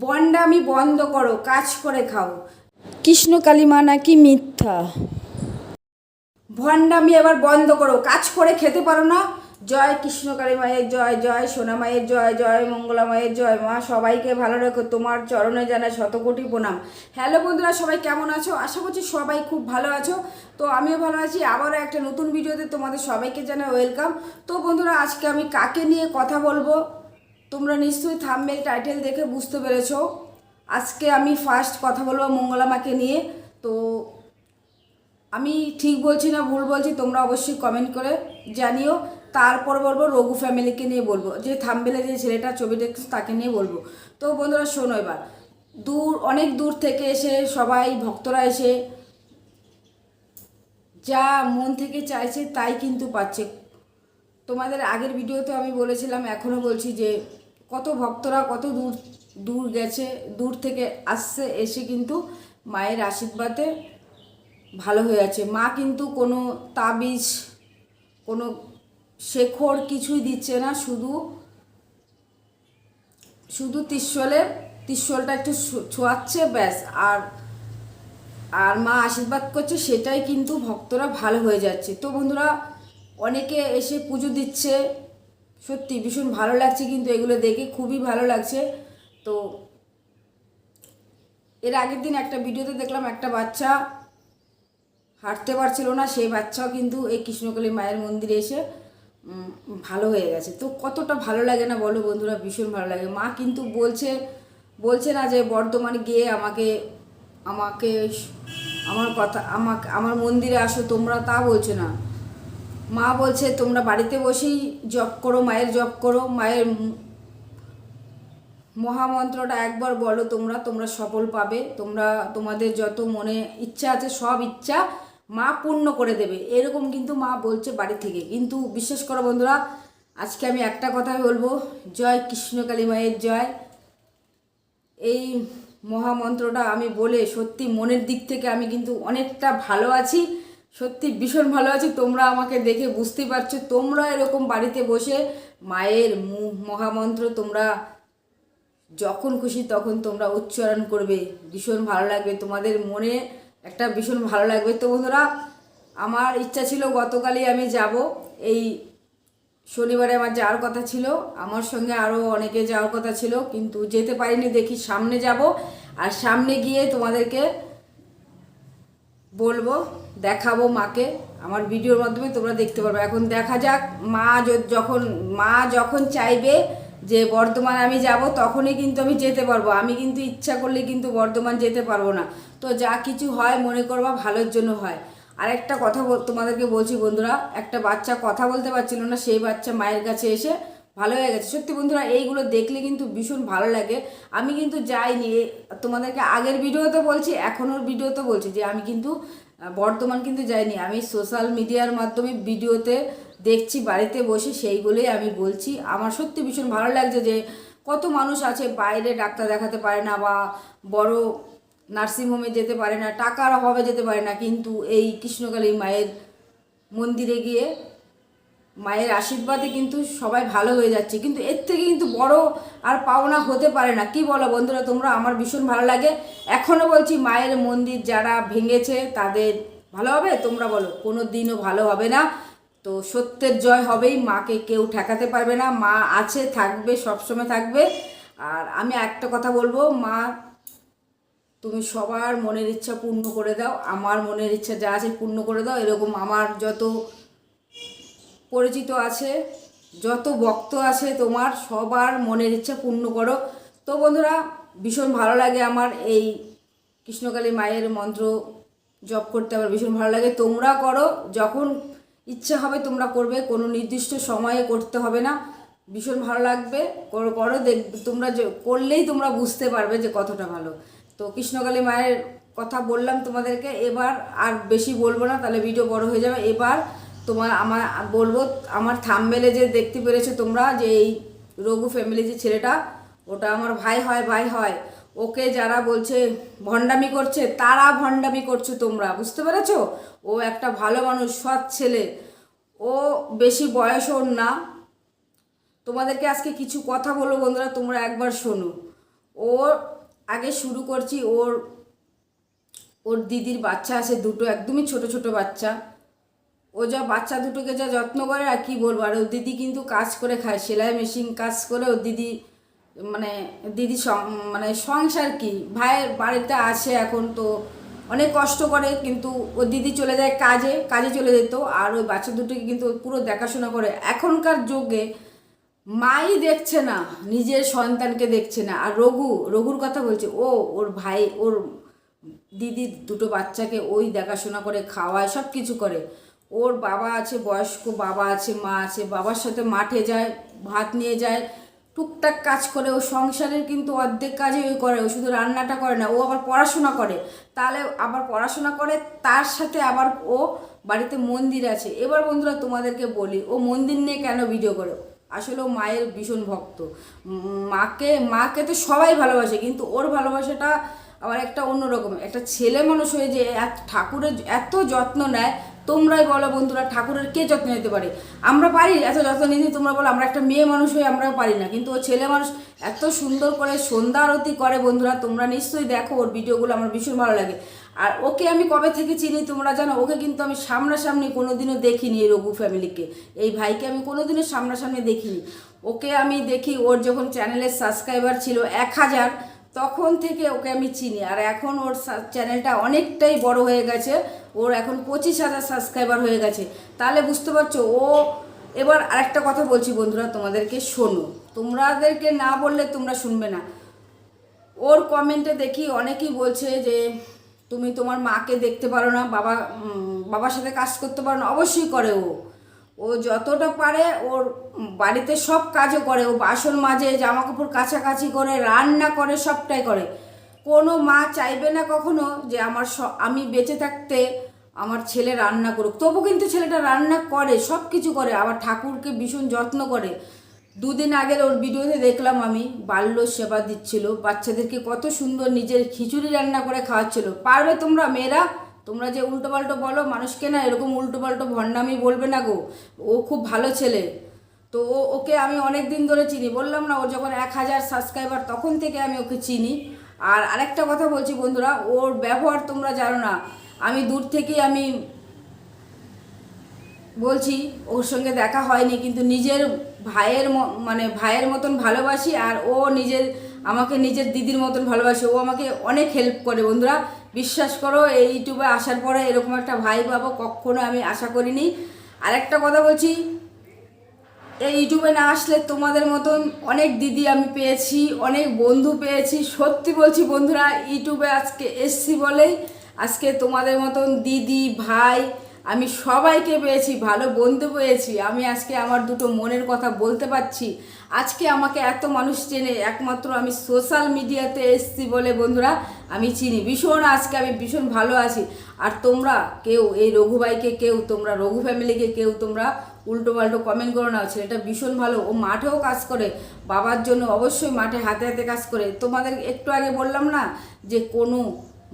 বন্ডামি বন্ধ করো, কাজ করে খাও। কৃষ্ণকালী মা নাকি মিথ্যা? ভণ্ডামি এবার বন্ধ করো, কাজ করে খেতে পারো না। জয় কৃষ্ণকালী মায়ের জয় জয় সোনা মায়ের জয় জয় মঙ্গলা মায়ের জয়। মা, সবাইকে ভালো রেখো, তোমার চরণে জানায় শতকোটি প্রণাম। হ্যালো বন্ধুরা, সবাই কেমন আছো? আশা করছি সবাই খুব ভালো আছো। তো আমিও ভালো আছি। আবারও একটা নতুন ভিডিওতে তোমাদের সবাইকে জানাই ওয়েলকাম তো বন্ধুরা, আজকে আমি কাকে নিয়ে কথা বলব? তোমরা নিশ্চয়ই থাম্বেল টাইটেল দেখে বুঝতে পেরেছ। আজকে আমি ফার্স্ট কথা বলব মঙ্গলা মাকে নিয়ে। তো আমি ঠিক বলছি না ভুল বলছি, তোমরা অবশ্যই কমেন্ট করে জানিও। তারপর বলব রঘু ফ্যামিলিকে নিয়ে বলব। যে থামবেলে যে ছেলেটা ছবি দেখছে তাকে নিয়ে বলব। তো বন্ধুরা শোনো এবার। দূর, অনেক দূর থেকে এসে সবাই ভক্তরা এসে যা মন থেকে চাইছে তাই কিন্তু পাচ্ছে। তোমাদের আগের ভিডিওতে আমি বলেছিলাম এখনও বলছি যে কত ভক্তরা কত দূর দূর গেছে, দূর থেকে আসছে, এসে কিন্তু মায়ের আশীর্বাদে ভালো হয়ে আছে। মা কিন্তু কোনো তাবিজ, কোনো শেখর কিছুই দিচ্ছে না, শুধু শুধু ত্রিশূলে, ত্রিশূলটা একটু ছোঁয়াচ্ছে, ব্যাস। আর আর মা আশীর্বাদ করছে, সেটাই কিন্তু ভক্তরা ভালো হয়ে যাচ্ছে। তো বন্ধুরা, অনেকে এসে পুজো দিচ্ছে সত্যি ভীষণ ভালো লাগছে কিন্তু এগুলো দেখে, খুবই ভালো লাগছে। তো এর আগের দিন একটা ভিডিওতে দেখলাম একটা বাচ্চা হাঁটতে পারছিল না, সেই বাচ্চাও কিন্তু এই কৃষ্ণকালী মায়ের মন্দিরে এসে ভালো হয়ে গেছে। তো কতটা ভালো লাগে না বলো বন্ধুরা, ভীষণ ভালো লাগে। মা কিন্তু বলছে বলছে না যে, বর্ধমানে গিয়ে আমাকে আমাকে, আমার কথা, আমাকে, আমার মন্দিরে আসো, তোমরা তা বলছে না। মা বলছে, তোমরা বাড়িতে বসেই জপ করো, মায়ের জপ করো। মায়ের মহামন্ত্রটা একবার বলো তোমরা তোমরা সফল পাবে। তোমরা, তোমাদের যত মনে ইচ্ছা আছে, সব ইচ্ছা মা পূর্ণ করে দেবে। এরকম কিন্তু মা বলছে বাড়ি থেকে। কিন্তু বিশ্বাস করো বন্ধুরা, আজকে আমি একটা কথাই বলব। জয় কৃষ্ণকালী মায়ের জয়। এই মহামন্ত্রটা আমি বলে সত্যি মনের দিক থেকে আমি কিন্তু অনেকটা ভালো আছি। সত্যি ভীষণ ভালো আছি। তোমরা আমাকে দেখে বুঝতে পারছ, তোমরা এরকম বাড়িতে বসে মায়ের মহামন্ত্র তোমরা যখন খুশি তখন তোমরা উচ্চারণ করবে। ভীষণ ভালো লাগবে, তোমাদের মনে একটা ভীষণ ভালো লাগবে। তো বন্ধুরা, আমার ইচ্ছা ছিল গতকালই আমি যাব। এই শনিবারে আমার যাওয়ার কথা ছিল, আমার সঙ্গে আরও অনেকে যাওয়ার কথা ছিল, কিন্তু যেতে পারিনি, দেখি সামনে যাব। আর সামনে গিয়ে তোমাদেরকে বলব, দেখাবো মাকে। আমার ভিডিওর মাধ্যমে তোমরা দেখতে পারবে। এখন দেখা যাক, মা যখন মা যখন চাইবে যে বর্ধমান আমি যাব, তখনই কিন্তু আমি যেতে পারব। আমি কিন্তু ইচ্ছা করলে কিন্তু বর্ধমান যেতে পারব না। তো যা কিছু হয়, মনে করবা ভালোর জন্য হয়। আর একটা কথা তোমাদেরকে বলছি বন্ধুরা, একটা বাচ্চা কথা বলতে পারছিল না, সেই বাচ্চা মায়ের কাছে এসে ভালো হয়ে গেছে। সত্যি বন্ধুরা, এইগুলো দেখলে কিন্তু ভীষণ ভালো লাগে। আমি কিন্তু যাইনি। তোমাদেরকে আগের ভিডিওতে বলছি, এখনোর ভিডিওতে বলছি যে আমি কিন্তু বর্তমান কিন্তু যাইনি। আমি সোশ্যাল মিডিয়ার মাধ্যমে ভিডিওতে দেখছি, বাড়িতে বসে সেইগুলোই আমি বলছি। আমার সত্যি ভীষণ ভালো লাগছে যে কত মানুষ আছে, বাইরে ডাক্তার দেখাতে পারে না বা বড় নার্সিংহোমে যেতে পারে না, টাকার অভাবে যেতে পারে না। কিন্তু এই কৃষ্ণকালী মায়ের মন্দিরে গিয়ে মায়ের আশীর্বাদে কিন্তু সবাই ভালো হয়ে যাচ্ছে। কিন্তু এর থেকে কিন্তু বড় আর পাওনা হতে পারে না। কি বলো বন্ধুরা, তোমরা? আমার ভীষণ ভালো লাগে। এখনও বলছি মায়ের মন্দির যারা ভেঙেছে, তাদের ভালো হবে? তোমরা বলো কোনো দিনও ভালো হবে না। তো সত্যের জয় হবেই, মাকে কেউ ঠেকাতে পারবে না। মা আছে, থাকবে, সবসময় থাকবে। আর আমি একটা কথা বলব, মা, তুমি সবার মনের ইচ্ছা পূর্ণ করে দাও। আমার মনের ইচ্ছা যা আছে পূর্ণ করে দাও। এরকম আমার যত পরিচিত আছে, যত ভক্ত আছে তোমার সবার মনের ইচ্ছা পূর্ণ করো। তো বন্ধুরা, ভীষণ ভালো লাগে আমার এই কৃষ্ণকালী মায়ের মন্ত্র জপ করতে, আমার ভীষণ ভালো লাগে। তোমরা করো, যখন ইচ্ছা হবে তোমরা করবে, কোনো নির্দিষ্ট সময়ে করতে হবে না। ভীষণ ভালো লাগবে, করো করো, দেখ তোমরা করলেই তোমরা বুঝতে পারবে যে কতটা ভালো। তো কৃষ্ণকালী মায়ের কথা বললাম তোমাদেরকে, এবার আর বেশি বলব না, তাহলে ভিডিও বড় হয়ে যাবে। এবার তোমার আমার, বলব আমার থামবেলে যে দেখতে পেরেছ তোমরা, যে এই রঘু ফ্যামিলি যে ছেলেটা, ওটা আমার ভাই হয় ভাই হয়। ওকে যারা বলছে ভণ্ডামি করছে, তারা ভণ্ডামি করছ তোমরা, বুঝতে পেরেছ? ও একটা ভালো মানুষ, সৎ ছেলে। ও বেশি বয়স ওর না। তোমাদেরকে আজকে কিছু কথা বলব বন্ধুরা, তোমরা একবার শোনো। ওর আগে শুরু করছি, ওর ওর দিদির বাচ্চা আছে দুটো, একদমই ছোট ছোট বাচ্চা। ও যা বাচ্চা দুটোকে যা যত্ন করে, আর কি বলব? আর ওর দিদি কিন্তু কাজ করে খায়, সেলাই মেশিন কাজ করে ওর দিদি মানে দিদি মানে সংসার কি? ভাইয়ের বাড়িতে আছে এখন তো অনেক কষ্ট করে, কিন্তু ওর দিদি চলে যায় কাজে কাজে চলে যেত, আর ওই বাচ্চা দুটোকে কিন্তু পুরো দেখাশোনা করে। এখনকার যুগে মাই দেখছে না, নিজের সন্তানকে দেখছে না। আর রঘু, রঘুর কথা বলছে, ও, ওর ভাই, ওর দিদির দুটো বাচ্চাকে ওই দেখাশোনা করে, খাওয়ায় সব কিছু করে। ওর বাবা আছে, বয়স্ক বাবা আছে, মা আছে, বাবার সাথে মাঠে যায়, ভাত নিয়ে যায়, টুকটাক কাজ করে, ও সংসারের কিন্তু অর্ধেক কাজই ওই করে, ও শুধু রান্নাটা করে না, ও আবার পড়াশোনা করে। তাহলে আবার পড়াশোনা করে, তার সাথে আবার ও বাড়িতে মন্দির আছে। এবার বন্ধুরা তোমাদেরকে বলি, ও মন্দির নিয়ে কেন ভিডিও করে? আসলে ও মায়ের ভীষণ ভক্ত। মাকে মাকে তো সবাই ভালোবাসে, কিন্তু ওর ভালোবাসাটা আবার একটা অন্যরকম। একটা ছেলে মানুষ হয়ে যে ঠাকুরের এত যত্ন নেয় তোমরাই বলো বন্ধুরা, ঠাকুরের কে যত্ন নিতে পারে? আমরা পারি, এত যত্ন নিতে তোমরা বলো, আমরা একটা মেয়ে মানুষ হয়ে আমরাও পারি না। কিন্তু ও ছেলে মানুষ এত সুন্দর করে সন্ধ্যা আরতি করে বন্ধুরা, তোমরা নিশ্চয়ই দেখো ওর ভিডিওগুলো, আমার ভীষণ ভালো লাগে। আর ওকে আমি কবে থেকে চিনি তোমরা জানো? ওকে কিন্তু আমি সামনাসামনি কোনোদিনও দেখিনি এই রঘু ফ্যামিলিকে এই ভাইকে আমি কোনোদিনও সামনাসামনি দেখিনি। ওকে আমি দেখি, ওর যখন চ্যানেলের সাবস্ক্রাইবার ছিল এক হাজার তখন থেকে ওকে আমি চিনি। আর এখন ওর চ্যানেলটা অনেকটাই বড় হয়ে গেছে। ওর এখন পঁচিশ হাজার সাবস্ক্রাইবার হয়ে গেছে। তাহলে বুঝতে পারছ, ও এবার আরেকটা কথা বলছি বন্ধুরা, তোমাদেরকে শোনো। তোমাদেরকে না বললে তোমরা শুনবে না। ওর কমেন্টে দেখি অনেকেই বলছে যে, তুমি তোমার মাকে দেখতে পারো না, বাবা বাবার সাথে কাজ করতে পারো না। অবশ্যই করে ও। ও যতটা পারে ওর বাড়িতে সব কাজও করে, ও বাসন মাজে জামা কাপড় কাছাকাছি করে, রান্না করে, সবটাই করে। কোনো মা চাইবে না কখনো যে আমার আমি বেঁচে থাকতে আমার ছেলে রান্না করুক। তবু কিন্তু ছেলেটা রান্না করে সব কিছু করে, আবার ঠাকুরকে ভীষণ যত্ন করে। দুদিন আগের ওর ভিডিওতে দেখলাম আমি, বাল্য সেবা দিচ্ছিল, বাচ্চাদেরকে কত সুন্দর নিজের খিচুড়ি রান্না করে খাওয়াচ্ছিল। পারবে তোমরা, মেয়েরা? তোমরা যে উল্টো পাল্টো বলো, মানুষকে না এরকম উল্টো পাল্টো ভণ্ডামি বলবে না গো। ও খুব ভালো ছেলে। তো ও, ওকে আমি অনেক দিন ধরে চিনি। বললাম না, ও যখন এক হাজার সাবস্ক্রাইবার তখন থেকে আমি ওকে চিনি। আর আরেকটা কথা বলছি বন্ধুরা, ওর ব্যবহার তোমরা জানো না। আমি দূর থেকে আমি বলছি, ওর সঙ্গে দেখা হয়নি, কিন্তু নিজের ভাইয়ের মানে ভাইয়ের মতন ভালোবাসি, আর ও নিজের, আমাকে নিজের দিদির মতন ভালোবাসে। ও আমাকে অনেক হেল্প করে বন্ধুরা। বিশ্বাস করো, এই ইউটিউবে আসার পরে এরকম একটা ভাই পাবো, কখনো আমি আশা করিনি। আর একটা কথা বলছি, এই ইউটিউবে না আসলে তোমাদের মতন অনেক দিদি আমি পেয়েছি, অনেক বন্ধু পেয়েছি। সত্যি বলছি বন্ধুরা, ইউটিউবে আজকে এসছি বলেই আজকে তোমাদের মতন দিদি, ভাই আমি সবাইকে পেয়েছি, ভালো বন্ধু পেয়েছি, আমি আজকে আমার দুটো মনের কথা বলতে পারছি। আজকে আমাকে এত মানুষ চেনে, একমাত্র আমি সোশ্যাল মিডিয়াতে এসছি বলে বন্ধুরা আমি চিনি। ভীষণ আজকে আমি ভীষণ ভালো আছি। আর তোমরা কেউ, এই রঘু ভাইকে কেউ, তোমরা রঘু ফ্যামিলিকে কেউ, তোমরা উল্টো পাল্টো কমেন্ট করো না। ছেলেটা ভীষণ ভালো, ও মাঠেও কাজ করে, বাবার জন্য অবশ্যই মাঠে হাতে হাতে কাজ করে। তোমাদের একটু আগে বললাম না যে কোনো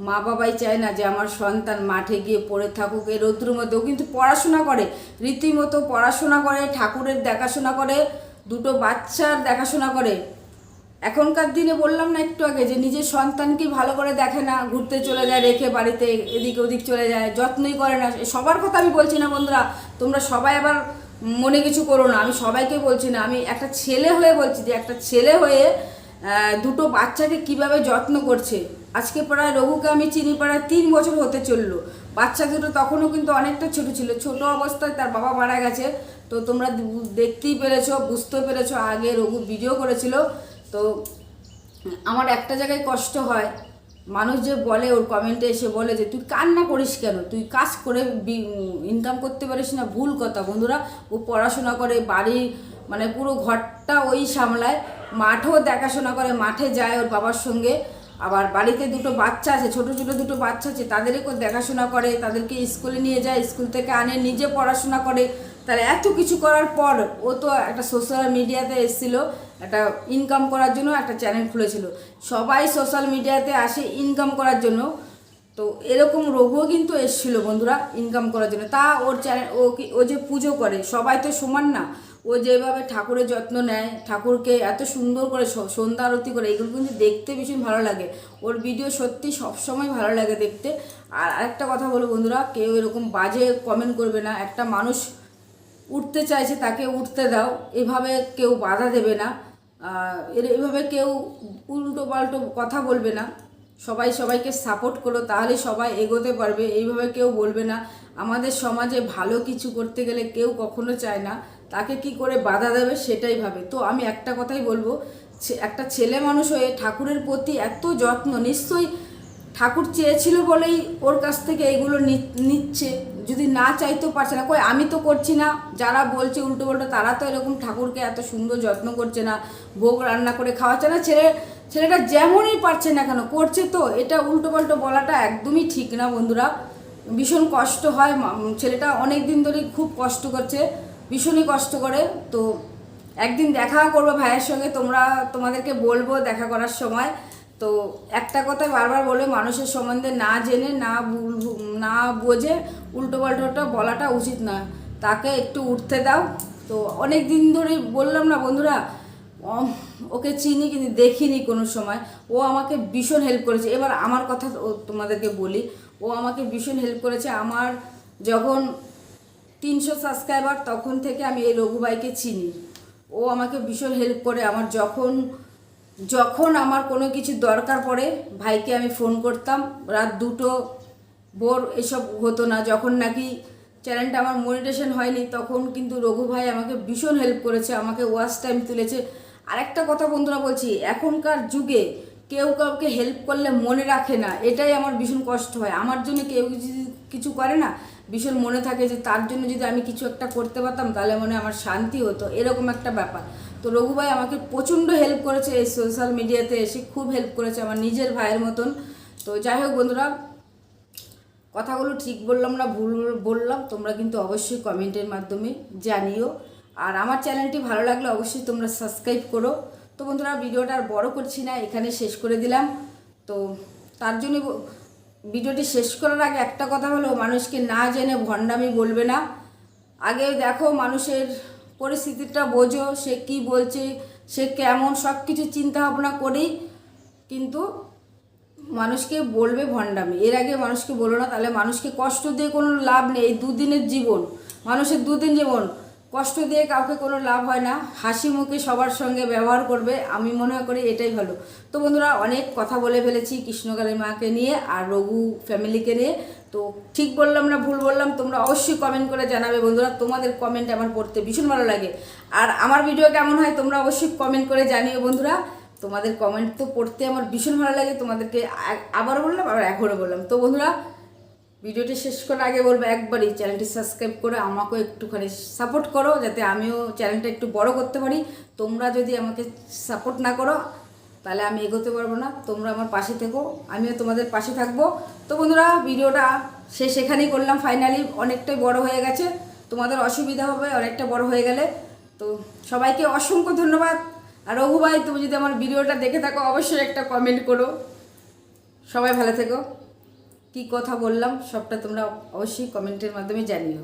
মা বাবাই চায় না যে আমার সন্তান মাঠে গিয়ে পড়ে থাকুক, এই রৌদ্রের মধ্যে কিন্তু পড়াশোনা করে। রীতিমতো পড়াশোনা করে, ঠাকুরের দেখাশোনা করে, দুটো বাচ্চার দেখাশোনা করে। এখনকার দিনে বললাম না একটু আগে যে নিজের সন্তানকে ভালো করে দেখে না, ঘুরতে চলে যায়, রেখে বাড়িতে এদিক ওদিক চলে যায়, যত্নই করে না। সবার কথা আমি বলছি না বন্ধুরা, তোমরা সবাই আবার মনে কিছু করো না, আমি সবাইকে বলছি না। আমি একটা ছেলে হয়ে বলছি যে একটা ছেলে হয়ে দুটো বাচ্চাকে কীভাবে যত্ন করছে? আজকে প্রায় রঘুকে আমি চিনি প্রায় তিন বছর হতে চলল। বাচ্চা দুটো তখনও কিন্তু অনেকটা ছোট ছিল। ছোট অবস্থায় তার বাবা মারা গেছে। তো তোমরা দেখতেই পেরেছ, বুঝতে পেরেছ, আগে রঘু ভিডিও করেছিল। তো আমার একটা জায়গায় কষ্ট হয়। মানুষ যে বলে, ওর কমেন্টে এসে বলে যে, তুই কান্না করিস কেন? তুই কাজ করে ইনকাম করতে পারিস না, ভুল কথা। বন্ধুরা, ও পড়াশোনা করে, বাড়ি মানে পুরো ঘরটা ওই সামলায়। মাঠেও দেখাশোনা করে, মাঠে যায় ওর বাবার সঙ্গে। আবার বাড়িতে দুটো বাচ্চা আছে, ছোট ছোট দুটো বাচ্চা আছে তাদেরকে দেখাশোনা করে, তাদেরকে স্কুলে নিয়ে যায়, স্কুল থেকে আনে, নিজে পড়াশোনা করে। তাহলে এত কিছু করার পর ও তো একটা সোশ্যাল মিডিয়াতে এসেছিল, একটা ইনকাম করার জন্য একটা চ্যানেল খুলেছিল। সবাই সোশ্যাল মিডিয়াতে আসে ইনকাম করার জন্য। তো এরকম রোগও কিন্তু এসেছিল বন্ধুরা ইনকাম করার জন্য। তা ওর চ্যানেল ও কি, ও যে পুজো করে, সবাই তো সমান না। ও যেভাবে ঠাকুরের যত্ন নেয়, ঠাকুরকে এত সুন্দর করে সন্ধ্যা আরতি করে এগুলো কিন্তু দেখতে ভীষণ ভালো লাগে। ওর ভিডিও সত্যি সবসময় ভালো লাগে দেখতে। আর আরেকটা কথা বলো বন্ধুরা, কেউ এরকম বাজে কমেন্ট করবে না। একটা মানুষ উঠতে চাইছে, তাকে উঠতে দাও। এভাবে কেউ বাধা দেবে না। এভাবে কেউ উল্টো পাল্টো কথা বলবে না। সবাই সবাইকে সাপোর্ট করো তাহলে সবাই এগোতে পারবে। এইভাবে কেউ বলবে না। আমাদের সমাজে ভালো কিছু করতে গেলে কেউ কখনো চায় না। তাকে কি করে বাধা দেবে সেটাই ভাবে। তো আমি একটা কথাই বলব একটা ছেলে মানুষ হয়ে ঠাকুরের প্রতি এত যত্ন, নিশ্চয়ই ঠাকুর চেয়েছিল বলেই ওর কাছ থেকে এইগুলো নিচ্ছে। যদি না চাইতেও পারছে না, কই আমি তো করছি না, যারা বলছে উল্টো পাল্টো তারা তো এরকম ঠাকুরকে এত সুন্দর যত্ন করছে না, ভোগ রান্না করে খাওয়াচ্ছে না, ছেলে ছেলেটা যেমনই পারছে না কেন, করছে তো, এটা উল্টো পাল্টো বলাটা একদমই ঠিক না বন্ধুরা। ভীষণ কষ্ট হয় ছেলেটা অনেক দিন ধরেই খুব কষ্ট করছে। ভীষণই কষ্ট করে। তো একদিন দেখা করব ভাইয়ের সঙ্গে, তোমরা তোমাদেরকে বলব দেখা করার সময়। তো একটা কথা বারবার বলে মানুষের সম্বন্ধে না জেনে, না না বোঝে উল্টো পাল্টোটা বলাটা উচিত না তাকে একটু উঠতে দাও। তো অনেক দিন ধরে বললাম না বন্ধুরা ওকে চিনি কিন্তু দেখিনি কোনো সময়। ও আমাকে ভীষণ হেল্প করেছে। এবার আমার কথা তোমাদেরকে বলি, ও আমাকে ভীষণ হেল্প করেছে। আমার যখন তিনশো সাবস্ক্রাইবার তখন থেকে আমি এই রঘুভাইকে চিনি। ও আমাকে ভীষণ হেল্প করে। আমার যখন যখন আমার কোনো কিছু দরকার পড়ে, ভাইকে আমি ফোন করতাম। রাত দুটো, ভোর এসব হতো না। যখন নাকি চ্যানেলটা আমার মনিটেশন হয়নি, তখন কিন্তু রঘু ভাই আমাকে ভীষণ হেল্প করেছে। আমাকে ওয়াচ টাইম তুলেছে। আরেকটা কথা বন্ধুরা বলছি, এখনকার যুগে কেউ কাউকে হেল্প করলে মনে রাখে না। এটাই আমার ভীষণ কষ্ট হয়। আমার জন্য কেউ কিছু করে না। ভীষণ মনে থাকে যে তার জন্য যদি আমি কিছু একটা করতে পারতাম, তাহলে মনে আমার শান্তি হতো। এরকম একটা ব্যাপার। তো রঘু ভাই আমাকে প্রচণ্ড হেল্প করেছে এই সোশ্যাল মিডিয়াতে এসে, খুব হেল্প করেছে আমার নিজের ভাইয়ের মতন। তো যাই হোক বন্ধুরা, কথাগুলো ঠিক বললাম না, ভুল বললাম, তোমরা কিন্তু অবশ্যই কমেন্টের মাধ্যমে জানিও। আর আমার চ্যানেলটি ভালো লাগলে অবশ্যই তোমরা সাবস্ক্রাইব করো। তো বন্ধুরা, ভিডিওটা আর বড়ো করছি না, এখানে শেষ করে দিলাম। তো তার জন্য ভিডিওটি শেষ করার আগে একটা কথা হলো, মানুষকে না জেনে ভণ্ডামি বলবে না। আগে দেখো মানুষের পরিস্থিতিটা, বোঝো সে কি বলছে, সে কেমন সব কিছু চিন্তা ভাবনা করেই কিন্তু মানুষকে বলবে ভণ্ডামি। এর আগে মানুষকে বলো না, তাহলে মানুষকে কষ্ট দিয়ে কোনো লাভ নেই। এই দুদিনের জীবন, মানুষের দুদিন জীবন। কষ্ট দিয়ে কাউকে কোনো লাভ হয় না, হাসি মুখে সবার সঙ্গে ব্যবহার করবে, আমি মনে করি এটাই ভালো। তো বন্ধুরা, অনেক কথা বলে ফেলেছি কৃষ্ণকালী মাকে নিয়ে আর রঘু ফ্যামিলিকে নিয়ে। তো ঠিক বললাম না ভুল বললাম, তোমরা অবশ্যই কমেন্ট করে জানাবে বন্ধুরা, তোমাদের কমেন্ট আমার পড়তে ভীষণ ভালো লাগে। আর আমার ভিডিও কেমন হয় তোমরা অবশ্যই কমেন্ট করে জানিও বন্ধুরা। তোমাদের কমেন্ট তো পড়তে আমার ভীষণ ভালো লাগে, তোমাদেরকে আবার বললাম, আবার এখনও বললাম। তো বন্ধুরা ভিডিওটি শেষ করার আগে বলব, একবারই চ্যানেলটি সাবস্ক্রাইব করে আমাকেও একটুখানি সাপোর্ট করো, যাতে আমিও চ্যানেলটা একটু বড় করতে পারি। তোমরা যদি আমাকে সাপোর্ট না করো, তাহলে আমি এগোতে পারব না। তোমরা আমার পাশে থেকো, আমিও তোমাদের পাশে থাকব। তো বন্ধুরা, ভিডিওটা শেষ এখানেই করলাম। ফাইনালি অনেকটাই বড় হয়ে গেছে। তোমাদের অসুবিধা হবে, অনেকটা বড় হয়ে গেলে। তো সবাইকে অসংখ্য ধন্যবাদ। আর রঘু ভাই, তুমি যদি আমার ভিডিওটা দেখে থাকো, অবশ্যই একটা কমেন্ট করো। সবাই ভালো থেকো। কী কথা বললাম সবটা তোমরা অবশ্যই কমেন্টের মাধ্যমে জানিও।